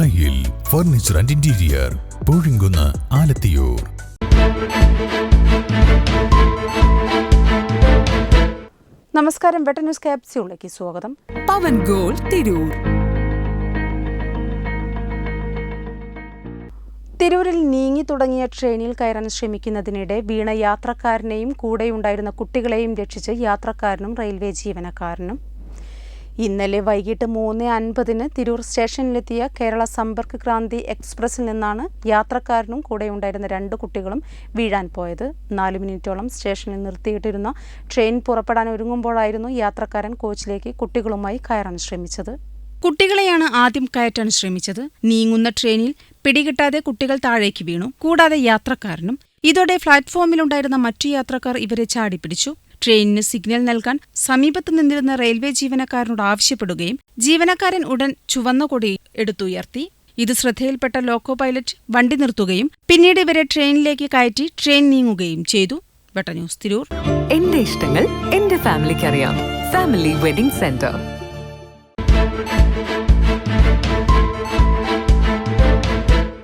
ദായിൽ furniture and interior Poozhinkunnu Alathiyur. നമസ്കാരം വെട്ട news ക്യാപ്സ്യൂളിലേക്ക് സ്വാഗതം. പവൻ ഗോൾ തിരൂർ. തിരൂരിൽ നീങ്ങി തുടങ്ങിയ ട്രെയിനിൽ കയറാൻ ശ്രമിക്കുന്നതിനിടെ വീണ യാത്രക്കാരനെയും കൂടെയുണ്ടായിരുന്ന കുട്ടികളെയും രക്ഷിച്ച് യാത്രക്കാരനും റെയിൽവേ ജീവനക്കാരനും ഇന്നലെ വൈകിട്ട് മൂന്ന് അൻപതിന് തിരൂർ സ്റ്റേഷനിലെത്തിയ കേരള സമ്പർക്ക് ക്രാന്തി എക്സ്പ്രസ്സിൽ നിന്നാണ് യാത്രക്കാരനും കൂടെയുണ്ടായിരുന്ന രണ്ട് കുട്ടികളും വീഴാൻ പോയത്. നാല് മിനിറ്റോളം സ്റ്റേഷനിൽ നിർത്തിയിട്ടിരുന്ന ട്രെയിൻ പുറപ്പെടാൻ ഒരുങ്ങുമ്പോഴായിരുന്നു യാത്രക്കാരൻ കോച്ചിലേക്ക് കുട്ടികളുമായി കയറാൻ ശ്രമിച്ചത്. കുട്ടികളെയാണ് ആദ്യം കയറ്റാൻ ശ്രമിച്ചത്. നീങ്ങുന്ന ട്രെയിനിൽ പിടികിട്ടാതെ കുട്ടികൾ താഴേക്ക് വീണു. കൂടാതെ യാത്രക്കാരനും ഇതോടെ പ്ലാറ്റ്ഫോമിലുണ്ടായിരുന്ന മറ്റു യാത്രക്കാർ ഇവരെ ചാടിപ്പിടിച്ചു. ട്രെയിനിന് സിഗ്നൽ നൽകാൻ സമീപത്ത് നിന്നിരുന്ന റെയിൽവേ ജീവനക്കാരനോട് ആവശ്യപ്പെടുകയും ജീവനക്കാരൻ ഉടൻ ചുവന്ന കൊടി എടുത്തുയർത്തി. ഇത് ശ്രദ്ധയിൽപ്പെട്ട ലോക്കോ പൈലറ്റ് വണ്ടി നിർത്തുകയും പിന്നീട് ഇവരെ ട്രെയിനിലേക്ക് കയറ്റി ട്രെയിൻ നീങ്ങുകയും ചെയ്തു. വെട്ടന്യൂസ് തിരൂർ. എന്റെ ഇഷ്ടങ്ങൾ എന്റെ ഫാമിലിക്ക് അറിയാം ഫാമിലി വെഡിംഗ് സെന്റർ.